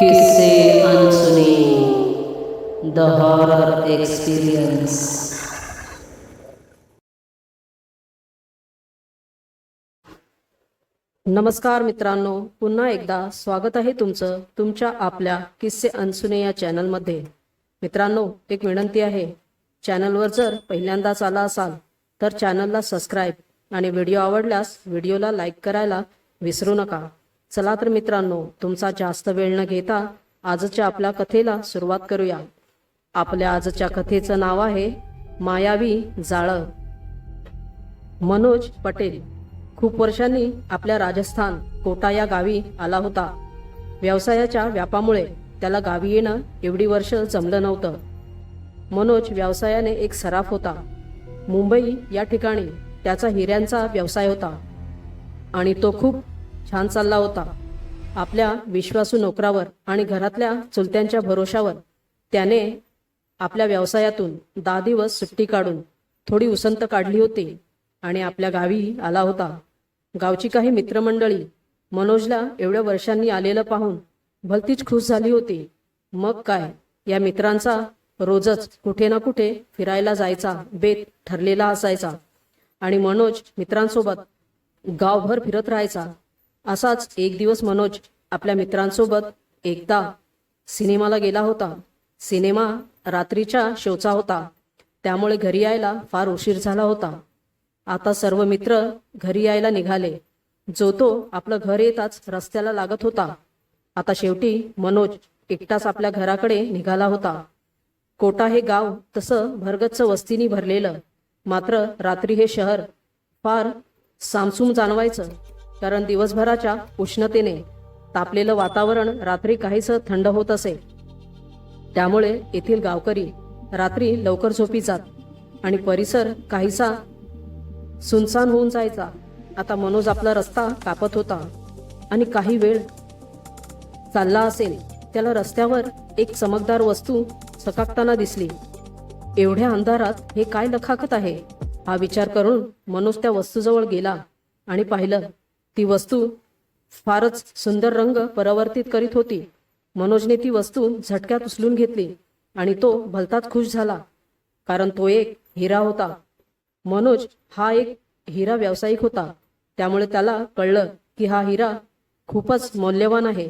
किस्से अनसुने। The horror experience नमस्कार मित्रांनो पुन्हा एकदा स्वागत आहे तुमचं तुमच्या आपल्या किस्से अनसुने या चॅनलमध्ये. मित्रांनो एक विनंती आहे चॅनलवर जर पहिल्यांदाच आला असाल तर चॅनलला सबस्क्राईब आणि व्हिडिओ आवडल्यास व्हिडिओला लाईक करायला विसरू नका. चला तर मित्रांनो तुमचा जास्त वेळ न घेता आजच्या आपल्या कथेला सुरुवात करूया. आपल्या आजच्या कथेचं नाव आहे मायावी जाळं. मनोज पटेल. खूप वर्षांनी आपल्या राजस्थान कोटा या गावी आला होता. व्यवसायाच्या व्यापामुळे त्याला गावी येणं एवढी वर्ष जमलं नव्हतं. मनोज व्यवसायाने एक सराफ होता. मुंबई या ठिकाणी त्याचा हिऱ्यांचा व्यवसाय होता. आणि तो खूप छान चालला होता. आपल्या विश्वासू नोकरावर आणि घरातल्या चुलत्यांच्या भरोशावर त्याने आपल्या व्यवसायातून दहा दिवस सुट्टी काढून थोडी उसंत काढली होती आणि आपल्या गावी आला होता. गावची काही मित्रमंडळी मनोजला एवढ्या वर्षांनी आलेलं पाहून भलतीच खुश झाली होती. मग काय या मित्रांचा रोजच कुठे ना कुठे फिरायला जायचा बेत ठरलेला असायचा आणि मनोज मित्रांसोबत गावभर फिरत राहायचा. असाच एक दिवस मनोज आपल्या मित्रांसोबत एकदा सिनेमाला गेला होता. सिनेमा रात्रीच्या शोचा होता. त्यामुळे घरी यायला फार उशीर झाला होता. आता सर्व मित्र घरी यायला निघाले. जो तो आपलं घर येताच रस्त्याला लागत होता. आता शेवटी मनोज एकटाच आपल्या घराकडे निघाला होता. कोटा हे गाव तसं भरगच्च वस्तीनी भरलेलं. मात्र रात्री हे शहर फार सामसूम जाणवायचं. कारण दिवसभराच्या उष्णतेने तापलेलं वातावरण रात्री काहीस थंड होत असे. त्यामुळे येथील गावकरी रात्री लवकर झोपी जात आणि परिसर काहीसा सुनसान होऊन जायचा. आता मनोज आपला रस्ता कापत होता आणि काही वेळ चालला असेल त्याला रस्त्यावर एक चमकदार वस्तू सकाकताना दिसली. एवढ्या अंधारात हे काय लखाकत आहे? हा विचार करून मनोज त्या वस्तूजवळ गेला आणि पाहिलं ती वस्तू फारच सुंदर रंग परावर्तित करीत होती. मनोजने ती वस्तू झटक्यात उचलून घेतली आणि तो भलताच खुश झाला कारण तो एक हिरा होता. मनोज हा एक हिरा व्यावसायिक होता. त्यामुळे त्याला कळलं की हा हिरा खूपच मौल्यवान आहे.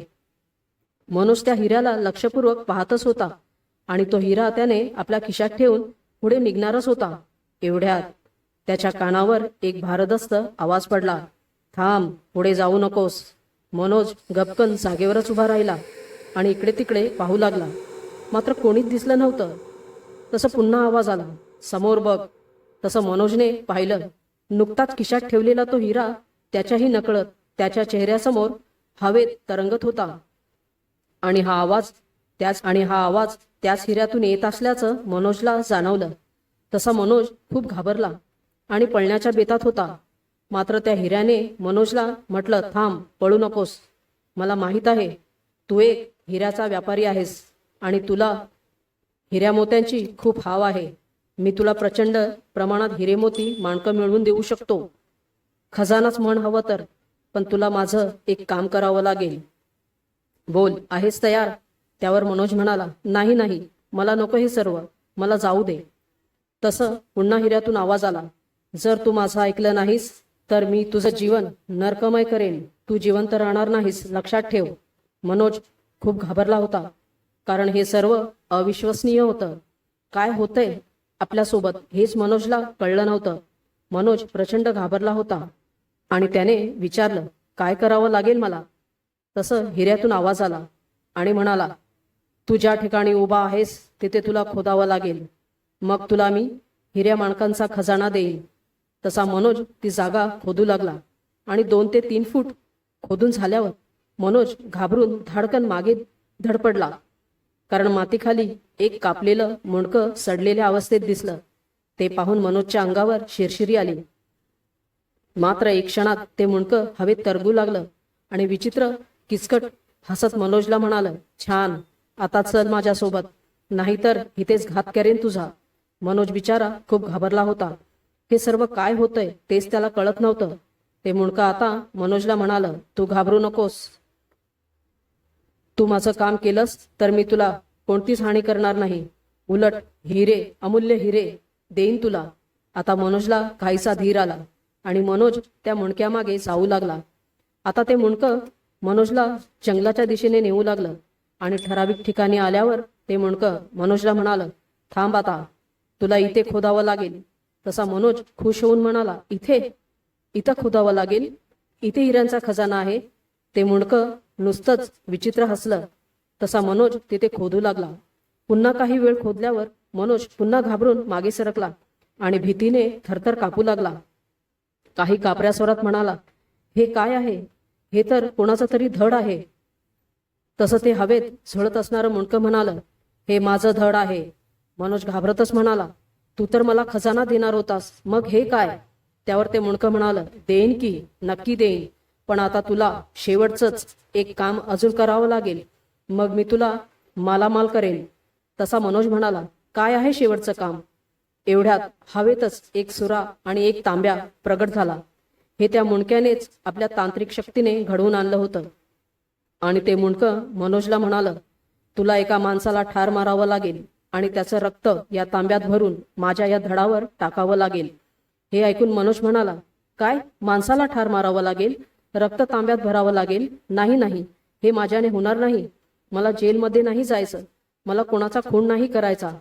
मनोज त्या हिऱ्याला लक्षपूर्वक पाहतच होता आणि तो हिरा त्याने आपल्या खिशात ठेवून पुढे निघणारच होता. एवढ्यात त्याच्या कानावर एक भारदस्त आवाज पडला. थांब पुढे जाऊ नकोस. मनोज गपकन जागेवरच उभा राहिला आणि इकडे तिकडे पाहू लागला. मात्र कोणीच दिसलं नव्हतं. तसं पुन्हा आवाज आला. समोर बघ. तसं मनोजने पाहिलं. नुकताच खिशात ठेवलेला तो हिरा त्याच्याही नकळत त्याच्या चेहऱ्यासमोर हवेत तरंगत होता. आणि हा आवाज त्याच आणि हा आवाज त्याच हिऱ्यातून येत असल्याचं मनोजला जाणवलं. तसा मनोज खूप घाबरला आणि पळण्याच्या बेतात होता. मात्र त्या हिऱ्याने मनोजला म्हटलं थांब पळू नकोस. मला माहीत आहे तू एक हिऱ्याचा व्यापारी आहेस आणि तुला हिऱ्या मोत्यांची खूप हाव आहे. मी तुला प्रचंड प्रमाणात हिरे मोती माणकं मिळवून देऊ शकतो. खजानाच म्हण हवं तर पण तुला माझं एक काम करावं लागेल. बोल आहेस तयार? त्यावर मनोज म्हणाला नाही नाही मला नको हे सर्व. मला जाऊ दे. तसं पुन्हा हिऱ्यातून आवाज आला. जर तू माझं ऐकलं नाहीस तर मी तुझं जीवन नरकमय करेन. तू जिवंत राहणार नाहीस लक्षात ठेव. मनोज खूप घाबरला होता कारण हे सर्व अविश्वसनीय होतं. काय होतंय आपल्यासोबत हेच मनोजला कळलं नव्हतं. मनोज प्रचंड घाबरला होता आणि त्याने विचारलं काय करावं लागेल मला? तसं हिऱ्यातून आवाज आला आणि म्हणाला तू ज्या ठिकाणी उभा आहेस तिथे तुला खोदावं लागेल. मग तुला मी हिऱ्या माणकांचा खजाना देईन. तसा मनोज ती जागा खोदू लागला आणि दोन ते तीन फूट खोदून झाल्यावर मनोज घाबरून धाडकन मागे धडपडला. कारण मातीखाली एक कापलेलं मुंडकं सडलेल्या अवस्थेत दिसलं. ते पाहून मनोजच्या अंगावर शिरशिरी आली. मात्र एक क्षणात ते मुंडकं हवेत तरगू लागलं आणि विचित्र किचकट हसत मनोजला म्हणालं छान आता चल माझ्यासोबत. नाहीतर इथेच घात करेन तुझा. मनोज बिचारा खूप घाबरला होता. हे सर्व काय होतंय तेच त्याला कळत नव्हतं. ते मुंडका आता मनोजला म्हणालं तू घाबरू नकोस. तू माझं काम केलंस तर मी तुला कोणतीच हानी करणार नाही. उलट हिरे अमूल्य हिरे देईन तुला. आता मनोजला काहीसा धीर आला आणि मनोज त्या मुंडक्यामागे जाऊ लागला. आता ते मुंडकं मनोजला जंगलाच्या दिशेने नेऊ लागलं आणि ठराविक ठिकाणी आल्यावर ते मुंडकं मनोजला म्हणालं थांब आता तुला इथे खोदावं लागेल. तसा मनोज खुश होऊन म्हणाला इथे इथं खोदावं लागेल. इथे हिऱ्यांचा खजाना आहे. ते मुंडकं नुसतंच विचित्र हसलं. तसा मनोज तिथे खोदू लागला. पुन्हा काही वेळ खोदल्यावर मनोज पुन्हा घाबरून मागे सरकला आणि भीतीने थरथर कापू लागला. काही कापऱ्या स्वरात म्हणाला हे काय आहे? हे तर कोणाचं तरी धड आहे. तसं ते हवेत झळत असणारं मुंडकं म्हणालं हे माझं धड आहे. मनोज घाबरतच म्हणाला तू तर मला खजाना देणार होतास. मग हे काय? त्यावर ते मुणकं म्हणालं देईन की नक्की देईन. पण आता तुला शेवटचंच एक काम अजून करावं लागेल. मग मी तुला मालामाल करेन. तसा मनोज म्हणाला काय आहे शेवटचं काम? एवढ्यात हवेतच एक सुरा आणि एक तांब्या प्रगट झाला. हे त्या मुंडक्यानेच आपल्या तांत्रिक शक्तीने घडवून आणलं होतं. आणि ते मुंडकं मनोजला म्हणालं तुला एका माणसाला ठार मारावं लागेल. आणि त्याचं रक्त या तांब्यात भरून माझ्या या धडावर टाकावं लागेल. हे ऐकून मनोज म्हणाला काय? माणसाला ठार मारावं लागेल? रक्त तांब्यात भरावं लागेल? नाही नाही. हे माझ्याने होणार नाही. मला जेलमध्ये नाही जायचं. मला कोणाचा खून नाही करायचा.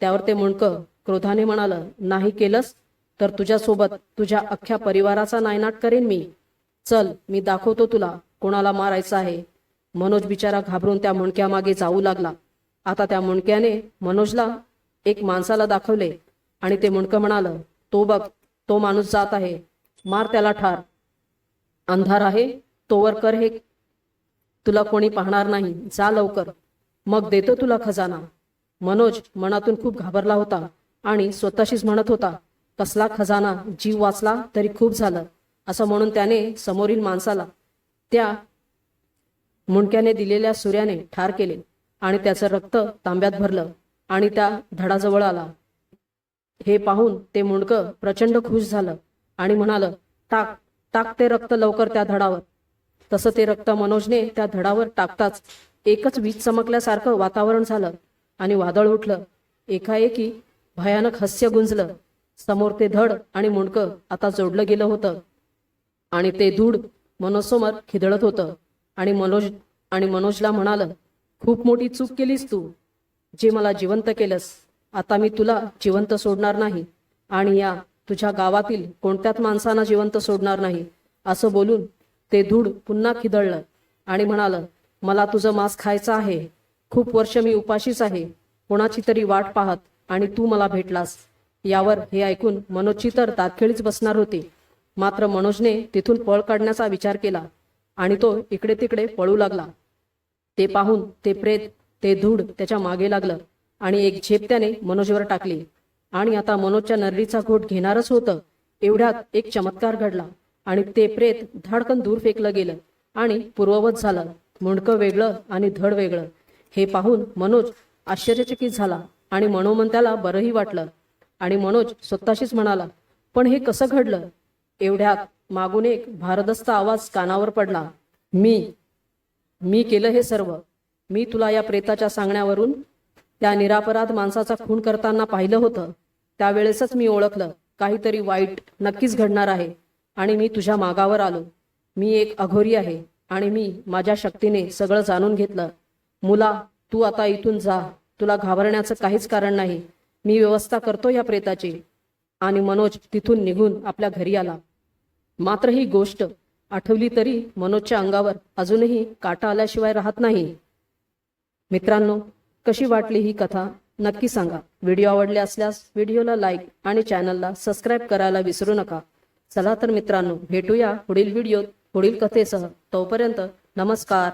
त्यावर ते मुंडकं क्रोधाने म्हणालं नाही केलंस? तर तुझ्यासोबत तुझ्या अख्ख्या परिवाराचा नायनाट करेन मी. चल मी दाखवतो तुला कोणाला मारायचं आहे. मनोज बिचारा घाबरून त्या मुंडक्यामागे जाऊ लागला. आता त्या मुंडक्याने मनोजला एक माणसाला दाखवले आणि ते मुंडकं म्हणालं तो बघ तो माणूस जात आहे. मार त्याला ठार. अंधार आहे तोवर कर हे. तुला कोणी पाहणार नाही. जा लवकर. मग देतो तुला खजाना. मनोज मनातून खूप घाबरला होता आणि स्वतःशीच म्हणत होता कसला खजाना जीव वाचला तरी खूप झालं. असं म्हणून त्याने समोरील माणसाला त्या मुंडक्याने दिलेल्या सूर्याने ठार केले. आणि त्याचं रक्त तांब्यात भरलं आणि त्या धडाजवळ आला. हे पाहून ते मुंडकं प्रचंड खुश झालं आणि म्हणालं टाक टाक ते रक्त लवकर त्या धडावर. तसं ते रक्त मनोजने त्या धडावर टाकताच एकच वीज चमकल्यासारखं वातावरण झालं आणि वादळ उठलं. एकाएकी भयानक हास्य गुंजलं. समोर ते धड आणि मुंडकं आता जोडलं गेलं होतं. आणि ते धूड मनोजसमोर खिदळत होतं. आणि मनोज आणि मनोजला म्हणालं खूप मोठी चूक केलीस तू. जे मला जिवंत केलंस आता मी तुला जिवंत सोडणार नाही. आणि या तुझ्या गावातील कोणत्याच माणसांना जिवंत सोडणार नाही. असं बोलून ते धूड पुन्हा खिदळलं आणि म्हणालं मला तुझं मांस खायचं आहे. खूप वर्ष मी उपाशीच आहे. कोणाची तरी वाट पाहत आणि तू मला भेटलास. यावर हे ऐकून मनोजची तर तातखेळीच बसणार होती. मात्र मनोजने तिथून पळ काढण्याचा विचार केला आणि तो इकडे तिकडे पळू लागला. ते पाहून ते प्रेत ते धूड त्याच्यामागे लागलं आणि एक झेप त्याने मनोजवर टाकली. आणि आता मनोजच्या नरडीचा घोट घेणारच होतं. एवढ्यात एक चमत्कार घडला. आणि ते प्रेत धाडकन दूर फेकलं गेलं. आणि पूर्ववत झालं. मुंडकं वेगळं आणि धड वेगळं. हे पाहून मनोज आश्चर्यचकित झाला. आणि मनोमन त्याला बरंही वाटलं. आणि मनोज स्वतःशीच म्हणाला पण हे कसं घडलं? एवढ्यात मागून एक भारदस्त आवाज कानावर पडला. मी मी केलं हे सर्व. मी तुला या प्रेताच्या सांगण्यावरून त्या निरापराध माणसाचा खून करताना पाहिलं होतं. त्यावेळेसच मी ओळखलं. काहीतरी वाईट नक्कीच घडणार आहे आणि मी तुझ्या मागावर आलो. मी एक अघोरी आहे आणि मी माझ्या शक्तीने सगळं जाणून घेतलं. मुला तू आता इथून जा. तुला घाबरण्याचं काहीच कारण नाही. मी व्यवस्था करतो या प्रेताची. आणि मनोज तिथून निघून आपल्या घरी आला. मात्र ही गोष्ट आठवली तरी मनोजच्या अंगावर अजूनही काटा आल्याशिवाय राहत नाही. मित्रांनो कशी वाटली ही कथा? नक्की सांगा. व्हिडिओ आवडले असल्यास व्हिडिओला लाईक आणि चॅनलला सबस्क्राईब करायला विसरू नका. चला तर मित्रांनो भेटूया पुढील व्हिडिओत पुढील कथेसह. तोपर्यंत नमस्कार.